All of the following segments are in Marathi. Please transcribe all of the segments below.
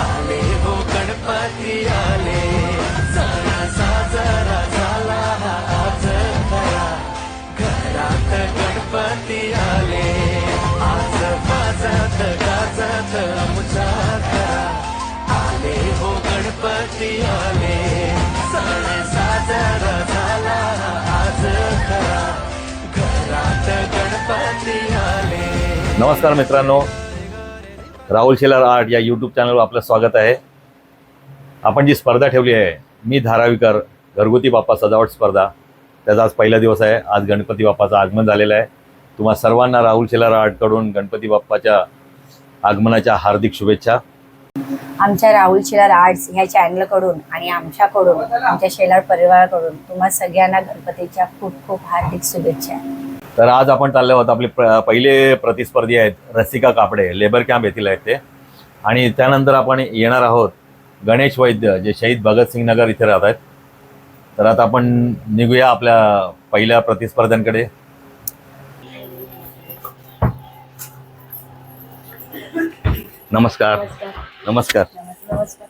आले हो गणपती आले. सण साजरा झाला हा आज खरा घरात गणपती आले आज वाजत गाजत आमच्या घरा आले हो गणपती आले नमस्कार मित्रांनो. राहुल शेलार आर्ट या यूट्यूब चॅनलवर आपलं स्वागत आहे. आपण जी स्पर्धा ठेवली आहे मी धारावीकर घरगुती बाप्पा सजावट स्पर्धा. त्याचा आज पहिला दिवस आहे. आज गणपती बाप्पाचं आगमन झालेलं आहे. तुम्हा सर्वांना राहुल शेलार आर्टकडून गणपती बाप्पाच्या आगमनाच्या हार्दिक शुभेच्छा. आमच्या राहुल शेलार आर्ट्स ह्या चॅनलकडून आणि आमच्याकडून आमच्या शेलार परिवाराकडून तुम्हा सगळ्यांना गणपतीच्या खूप खूप हार्दिक शुभेच्छा. तर आज आपण चालले आहोत आपले प्र पहिले प्रतिस्पर्धी आहेत रसिका कापडे लेबर कॅम्प येथील आहेत ते. आणि त्यानंतर आपण येणार आहोत गणेश वैद्य जे शहीद भगतसिंग नगर इथे राहत आहेत. तर आता आपण निघूया आपल्या पहिल्या प्रतिस्पर्ध्यांकडे. नमस्कार. नमस्कार. नमस्कार.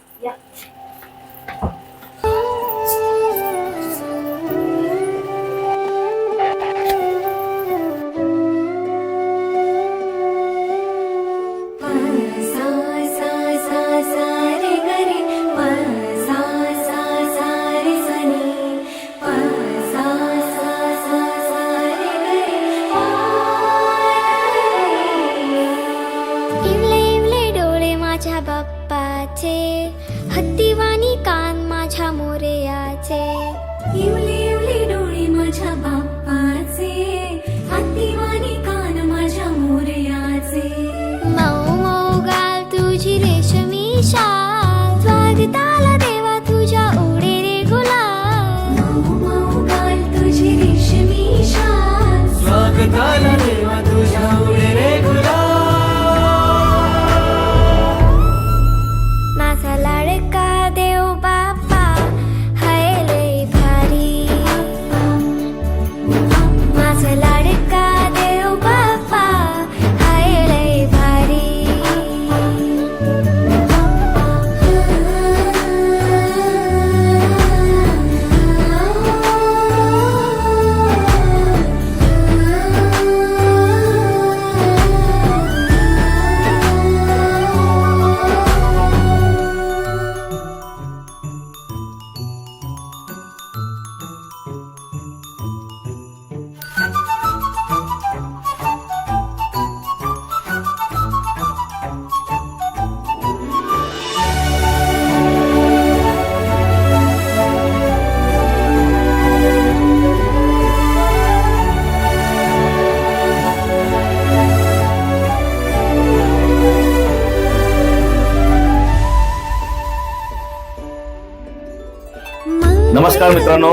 नमस्कार मित्रांनो.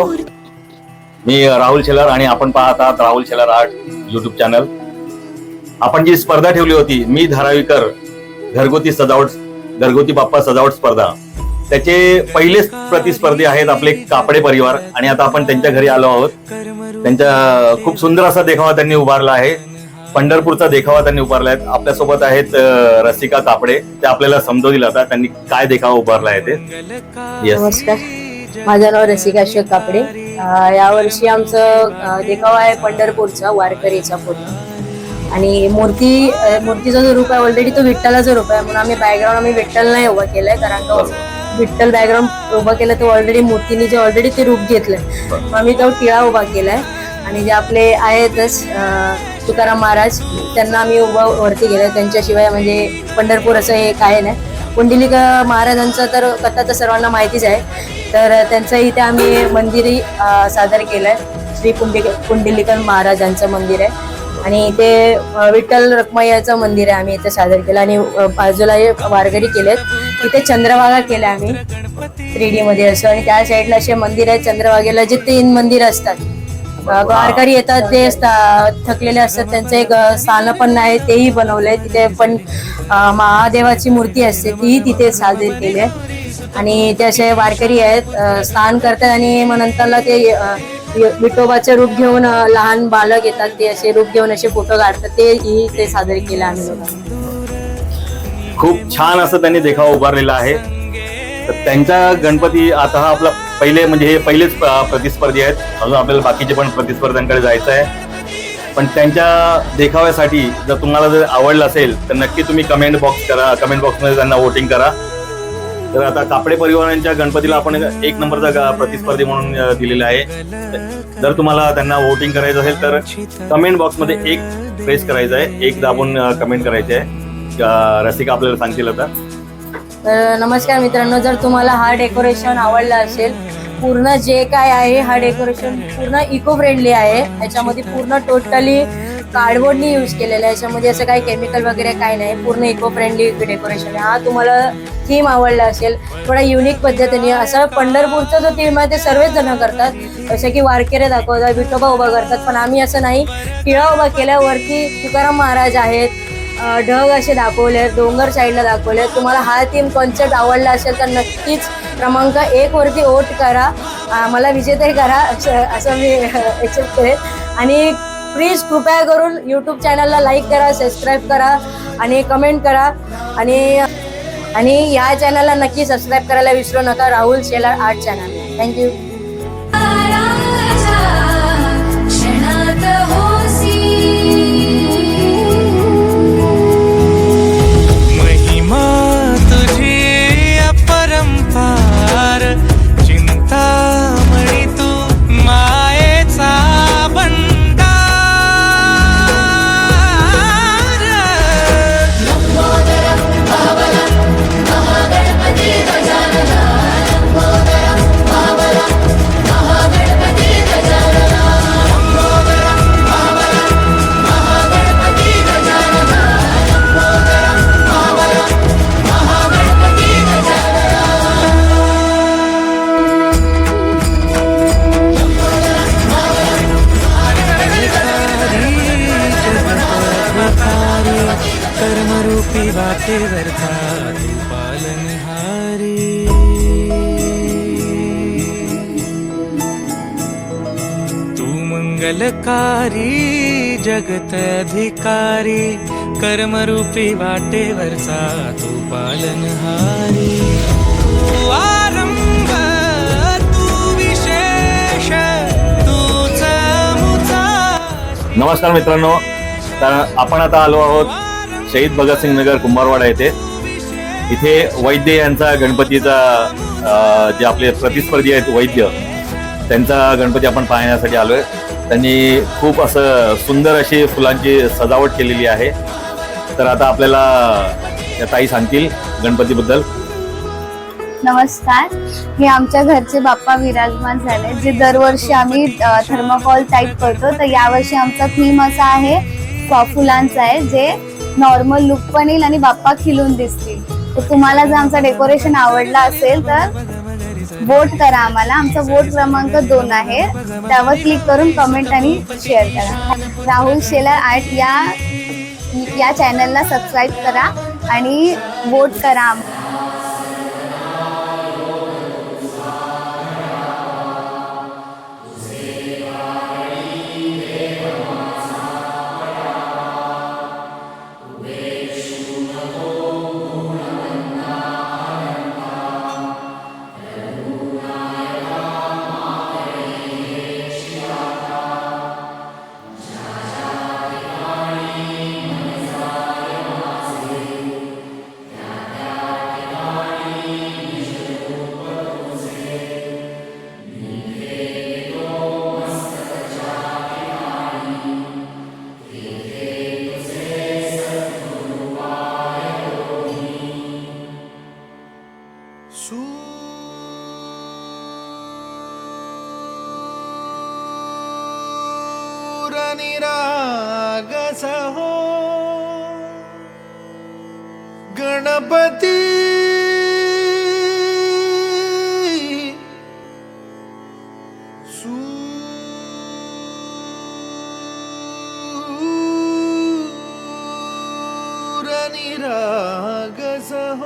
मी राहुल शेलार आणि आपण पाहत आहात Rahul Shelar art YouTube channel आपण जी स्पर्धा ठेवली होती मी धारावीकर घरगुती सजावट घरगुती बाप्पा सजावट स्पर्धा. त्याचे पहिलेच प्रतिस्पर्धी आहेत आपले कापडे परिवार आणि आता आपण त्यांच्या घरी आलो आहोत. त्यांच्या खूप सुंदर असा देखावा त्यांनी उभारला आहे. पंढरपूरचा देखावा त्यांनी उभारला आहे. आपल्यासोबत आहेत रसिका कापडे. ते आपल्याला समजवतील आता त्यांनी काय देखावा उभारला आहे ते. येस नमस्कार. माझं नाव रसिका अशोक कापडे. यावर्षी आमचं देखाव आहे पंढरपूरचा वारकरीचा पूर्ण. आणि मूर्ती मूर्तीचा जो रूप आहे ऑलरेडी तो विठ्ठलाचा रूप आहे. म्हणून आम्ही बॅकग्राऊंड आम्ही विठ्ठल नाही उभा केलाय कारण तो विठ्ठल बॅकग्राऊंड उभा केलं तो ऑलरेडी मूर्तीने जे ऑलरेडी ते रूप घेतलंय. आम्ही तो टिळा उभा केलाय. आणि जे आपले आहेतच तुकाराम महाराज त्यांना आम्ही उभा वरती गेलो त्यांच्याशिवाय म्हणजे पंढरपूर असं हे काय नाही. पुंडलिक महाराजांचं तर कथा तर सर्वांना माहितीच आहे. तर त्यांचं इथे आम्ही मंदिरही सादर केलं आहे श्री पुंडिक पुंडलिकन महाराजांचं मंदिर आहे. आणि इथे विठ्ठल रखमय्याचं मंदिर आहे आम्ही इथे सादर केलं. आणि बाजूला हे वारकरी केलेत. तिथे चंद्रभागा केल्या आम्ही थ्री डी मध्ये असं. आणि त्या साईडला असे मंदिर आहेत चंद्रभागेला जे तीन मंदिर असतात. वारकरी येतात ते थकलेले असतात. त्यांचं एक स्थान पण आहे तेही बनवलंय. तिथे पण महादेवाची मूर्ती असते तीही तिथे साजरी केली आहे. आणि ते असे वारकरी आहेत स्नान करतात आणि मग नंतरला ते विठोबाचे रूप घेऊन लहान बालक येतात ते असे रूप घेऊन असे फोटो काढतात ते ही ते सादर केलं आम्ही लोकांनी खूप छान असं त्यांनी देखावा उभारलेला आहे. तर त्यांचा गणपती आता हा आपला पहिले म्हणजे हे पहिलेच प्रतिस्पर्धी आहेत. अजून आपल्याला बाकीचे पण प्रतिस्पर्ध्यांकडे जायचं आहे. पण त्यांच्या देखाव्यासाठी जर तुम्हाला जर आवडलं असेल तर नक्की तुम्ही कमेंट बॉक्स करा कमेंट बॉक्समध्ये त्यांना वोटिंग करा. तर आता कापडे परिवारांच्या गणपतीला आपण एक नंबरचा प्रतिस्पर्धी म्हणून दिलेला आहे. जर तुम्हाला त्यांना वोटिंग करायचं असेल तर कमेंट बॉक्समध्ये एक प्रेस करायचं आहे. एक दाबून कमेंट करायचे आहे. रसिका आपल्याला सांगतील आता. तर नमस्कार मित्रांनो. जर तुम्हाला हा डेकोरेशन आवडला असेल पूर्ण जे काय आहे हा डेकोरेशन पूर्ण इको फ्रेंडली आहे. याच्यामध्ये पूर्ण टोटली कार्डबोर्डनी यूज केलेलं आहे. याच्यामध्ये असं काही केमिकल वगैरे काही नाही. पूर्ण इको फ्रेंडली डेकोरेशन आहे. हा तुम्हाला थीम आवडला असेल. थोडा युनिक पद्धतीने. असं पंढरपूरचा जो थीम आहे ते सर्वच जण करतात. जसं की वारकेरे दाखवतात विठोबा उभा करतात. पण आम्ही असं नाही. टिळा उभा केल्यावरती तुकाराम महाराज आहेत. ढग असे दाखवले आहेत. डोंगर साईडला दाखवले आहेत. तुम्हाला हा थीम कॉन्सेप्ट आवडला असेल तर नक्कीच क्रमांक एक वरती वोट करा. मला विजेतही करा. असं असं मी एक्सेप्ट करेन. आणि प्लीज कृपया करून यूट्यूब चॅनलला लाईक करा सबस्क्राईब करा आणि कमेंट करा. आणि आणि या चॅनलला नक्की सबस्क्राईब करायला विसरू नका. Rahul Shelar art channel thank you वाटेवरचा पालनहारी। तू मंगलकारी जगत अधिकारी कर्मरूपी वाटेवरचा तू पालनहारी। तू आरंभ तू विशेष तूच नमस्कार मित्रांनो तर आपण आता आलो आहोत शहीद भगतसिंग नगर कुंभारवाडा येथे. इथे वैद्य यांचा गणपतीचा जे आपले प्रतिस्पर्धी आहेत वैद्य त्यांचा गणपती आपण पाहण्यासाठी आलोय. त्यांनी खूप असं सुंदर अशी फुलांची सजावट केलेली आहे. तर आता आपल्याला त्या ताई सांगतील गणपतीबद्दल. नमस्कार. हे आमच्या घरचे बाप्पा विराजमान झाले जे दरवर्षी आम्ही थर्माकॉल टाईप करतो. तर यावर्षी आमचा थीम असा आहे फुलांचा आहे जे नॉर्मल लुक पण येईल आणि बाप्पा खिलून दिसतील. तर तुम्हाला जर आमचा डेकोरेशन आवडला असेल तर वोट करा आम्हाला. आमचा वोट क्रमांक दोन आहे. त्यावर क्लिक करून कमेंट आणि शेअर करा. राहुल शेलार आर्ट या या चॅनलला सबस्क्राईब करा आणि वोट करा निरागसहो। गणपति। सुरनिरागसः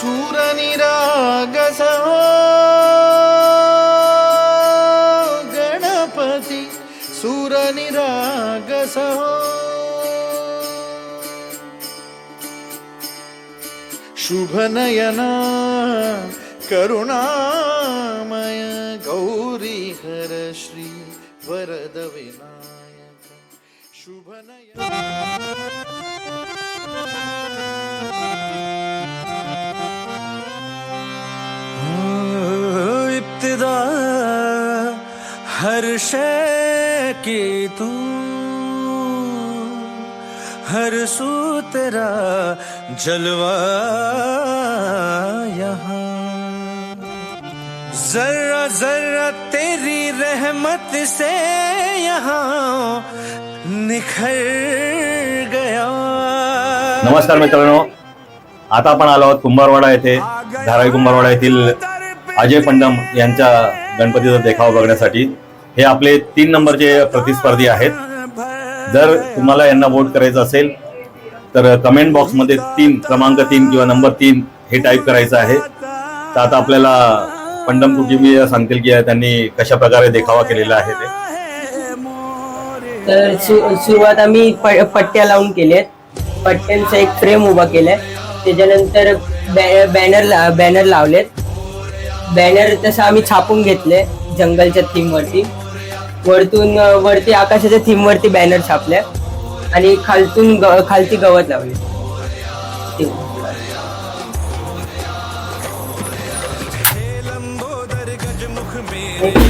सुरनिरागसः शुभनयना करुणामय गौरी हर श्री वरद विनायक। शुभ नयना इब्तिदा हर शय की तू हर सू तेरा जलवा यहाँ। जर्रा जर्रा तेरी रहमत से यहाँ निखर गया। नमस्कार मित्रांनो आता आपण आलो आहोत कुंभारवाडा येथे धारावी कुंभारवाडा येथील अजय पंडम यांच्या गणपतीचा देखावा बघण्यासाठी. हे आपले तीन नंबरचे प्रतिस्पर्धी आहेत. जर तुम्हाला यांना वोट करायचं असेल तर कमेंट बॉक्समध्ये तीन क्रमांक तीन किंवा नंबर तीन हे टाईप करायचं आहे. तर आता आपल्याला पंडम कुटुंबीय सांगतील की त्यांनी कशा प्रकारे देखावा केलेला आहे ते. तर सुरुवात आम्ही पट्ट्या लावून केल्यात. पट्ट्यांचा एक फ्रेम उभा केलाय. त्याच्यानंतर बॅनर ला- बॅनर लावलेत. बॅनर तसं आम्ही छापून घेतले जंगलच्या थीम वरती. वरतून वरती आकाशाच्या थीम वरती बॅनर छापल्या. आणि खालतून ग- खालती गवत लावले.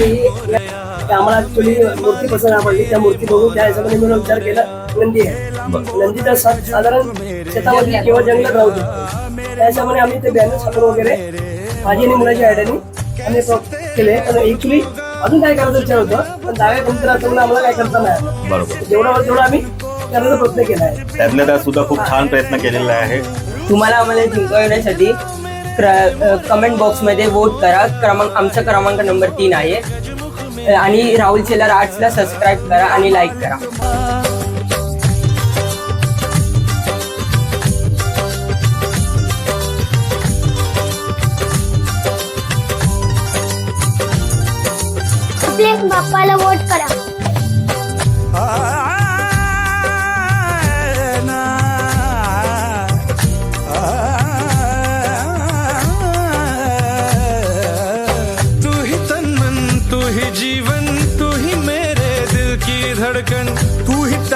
आम्हाला ऍक्च्युली मूर्ती पसंत आवडली त्या मूर्ती बघून त्या हिशोबाने मी विचार केला नंदी आहे. साधारण शेतामध्ये किंवा जंगलात राहू शकतो त्या हिशोबाने आम्ही ते बॅनर छापून वगैरे माझी आणि मुलाची आयडियाने आम्ही केले. पण ऍक्च्युली अजून काय करायचं विचार होता पण कोणत्या असल्यामुळे आम्हाला काय करता नाही. बरोबर. जेवढा तेवढा आम्ही करण्याचा प्रयत्न केला आहे. त्यातल्या त्यात सुद्धा खूप छान प्रयत्न केलेला आहे. तुम्हाला आम्हाला जिंकवण्यासाठी कमेंट बॉक्समध्ये वोट करा. क्रमांक आमचा क्रमांक नंबर तीन आहे. आणि राहुल शेलार आर्ट्सला सबस्क्राईब करा आणि लाईक करा. प्लीज बाप्पाला वोट करा.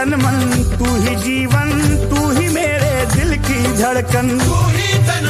तन मन तू ही जीवन तू ही मेरे दिल की धड़कन। तू ही तन